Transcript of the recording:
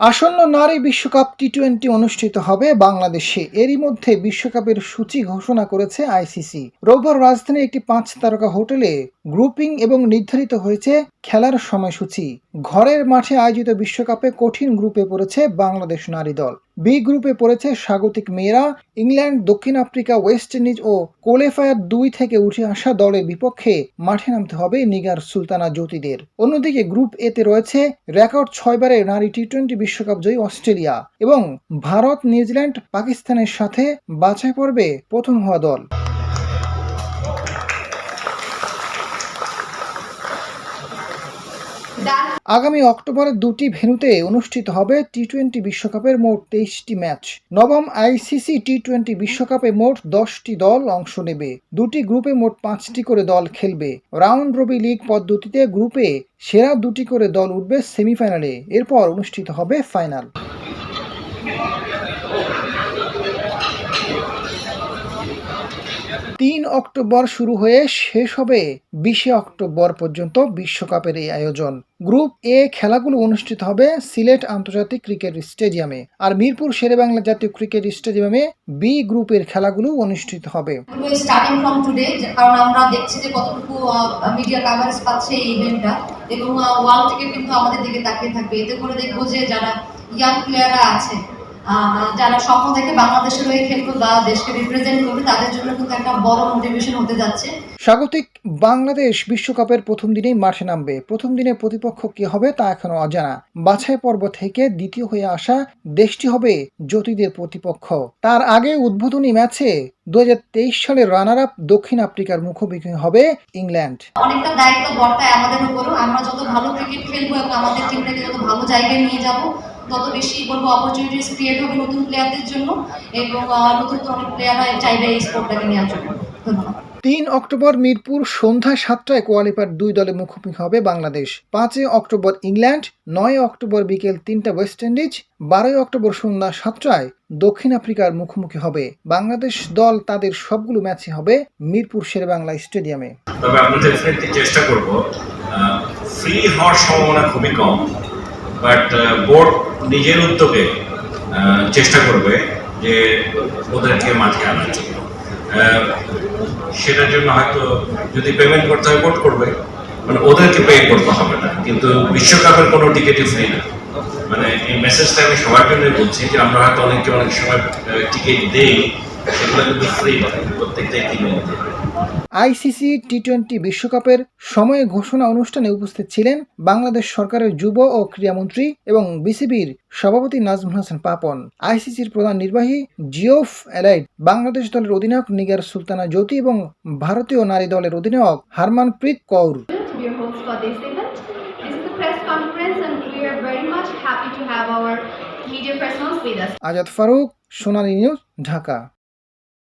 আসন্ন নারী বিশ্বকাপ টি টোয়েন্টি অনুষ্ঠিত হবে বাংলাদেশে। এরই মধ্যে বিশ্বকাপের সূচি ঘোষণা করেছে আইসিসি। রোববার রাজধানীর একটি পাঁচ তারকা হোটেলে গ্রুপিং এবং নির্ধারিত হয়েছে খেলার সময়সূচি। ঘরের মাঠে আয়োজিত বিশ্বকাপে কঠিন গ্রুপে পড়েছে বাংলাদেশ নারী দল। বি গ্রুপে পড়েছে স্বাগতিক মেয়েরা। ইংল্যান্ড, দক্ষিণ আফ্রিকা, ওয়েস্ট ইন্ডিজ ও কোলেফায়ার দুই থেকে উঠে আসা দলের বিপক্ষে মাঠে নামতে হবে নিগার সুলতানা জ্যোতিদের। অন্যদিকে গ্রুপ এতে রয়েছে রেকর্ড ছয়বারের নারী টি টোয়েন্টি বিশ্বকাপ জয়ী অস্ট্রেলিয়া এবং ভারত, নিউজিল্যান্ড, পাকিস্তানের সাথে বাছাই পর্বে প্রথম হওয়া দল। আগামী অক্টোবরে দুটি ভেন্যুতে অনুষ্ঠিত হবে টি টোয়েন্টি বিশ্বকাপের মোট তেইশটি ম্যাচ। নবম আইসিসি টি টোয়েন্টি বিশ্বকাপে মোট দশটি দল অংশ নেবে। দুটি গ্রুপে মোট পাঁচটি করে দল খেলবে। রাউন্ড রবি লিগ পদ্ধতিতে গ্রুপে সেরা দুটি করে দল উঠবে সেমিফাইনালে। এরপর অনুষ্ঠিত হবে ফাইনাল। তিন অক্টোবর শুরু হয়ে শেষ হবে বিশে অক্টোবর পর্যন্ত বিশ্বকাপের এই আয়োজন। গ্রুপ এ খেলাগুলো অনুষ্ঠিত হবে সিলেট আন্তর্জাতিক ক্রিকেট স্টেডিয়ামে আর মিরপুর শেরেবাংলা জাতীয় ক্রিকেট স্টেডিয়ামে বি গ্রুপের খেলাগুলো অনুষ্ঠিত হবে। স্টার্টিং ফ্রম টুডে কারণ আমরা দেখছি যে কতটুকু মিডিয়া কাভারেজ পাচ্ছে এই ইভেন্টটা এবং ওয়ার্ল্ড কিন্তু আমাদের দিকে তাকিয়ে থাকবে। এতে করে দেখব যে যারা ইয়াং প্লেয়াররা আছে যারা স্বপ্ন দেখে বাংলাদেশের হয়ে খেলবে বা দেশকে রিপ্রেজেন্ট করবে তাদের জন্য কিন্তু একটা বড় মোটিভেশন হতে যাচ্ছে। স্বাগতিক বাংলাদেশ বিশ্বকাপের প্রথম দিনেই মাঠে নামবে। প্রথম দিনে প্রতিপক্ষ কি হবে তা এখনও অজানা। বাছাই পর্ব থেকে দ্বিতীয় হয়ে আসা দেশটি হবে জ্যোতিদের প্রতিপক্ষ। তার আগে উদ্বোধনী ম্যাচে তেইশ সালের রানার আপ দক্ষিণ আফ্রিকার মুখোমুখি হবে ইংল্যান্ড। অনেকটা দায়িত্ব বর্তায় আমাদের উপরও। আমরা যত ভালো ক্রিকেট খেলব এবং আমাদের টিমটাকে যত ভালো জায়গায় নিয়ে যাব তত বেশি বলব অপরচুনিটিস ক্রিয়েট হবে নতুন প্লেয়ারদের জন্য এবং নতুন তো অনেক প্লেয়াররা চাইবে এই স্পোর্টটাকে নেওয়ার জন্য। ধন্যবাদ। তিন অক্টোবর মিরপুর সন্ধ্যা সাতটায় কোয়ালিফায়ার দুই দলে মুখোমুখি হবে বাংলাদেশ। পাঁচই অক্টোবর ইংল্যান্ড নয় অক্টোবর বিকেল তিনটা ওয়েস্ট ইন্ডিজ বারোই অক্টোবর সন্ধ্যা সাতটায় দক্ষিণ আফ্রিকার মুখোমুখি হবে। বাংলাদেশ দল তাদের সবগুলো ম্যাচই হবে মিরপুর শেরেবাংলা স্টেডিয়ামে। তবে আমরা চেষ্টা করব ফ্রি হওয়ার সম্ভাবনা খুবই কম। বাট বোর্ড নিজের উদ্যোগে চেষ্টা করবে যে ওদেরকে মাঠে আনার জন্য। সেটার জন্য হয়তো যদি পেমেন্ট করতে হয় বোর্ড করবে। মানে ওদেরকে পে করতে হবে না। কিন্তু বিশ্বকাপের কোনো টিকিটই ফ্রি না। মানে এই মেসেজটা আমি সবার জন্য বলছি যে আমরা হয়তো অনেকে অনেক সময় টিকিট দেই, সেগুলো কিন্তু ফ্রি প্রত্যেকটাই কিনে আইসিসি টি টোয়েন্টি বিশ্বকাপের সময়ে ঘোষণা অনুষ্ঠানে উপস্থিত ছিলেন বাংলাদেশ সরকারের যুব ও ক্রীড়ামন্ত্রী এবং বিসিবির সভাপতি নাজমুল হাসান পাপন। আইসিসির প্রধান নির্বাহী জিওফ এলাইড বাংলাদেশ দলের অধিনায়ক নিগার সুলতানা জ্যোতি এবং ভারতীয় নারী দলের অধিনায়ক হারমানপ্রীত কৌর. আজাদ ফারুক সোনালী নিউজ ঢাকা।